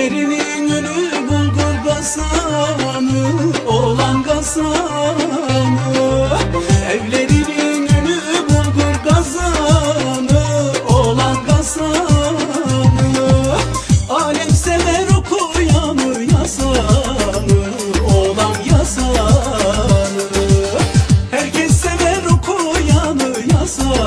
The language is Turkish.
Derinin önü bulgur kasanı Olan kasanı Evlerinin önü bulgur kasanı Olan kasanı Alem sever okuyanı yasanı Olan yasanı. Herkes sever okuyanı yasanı.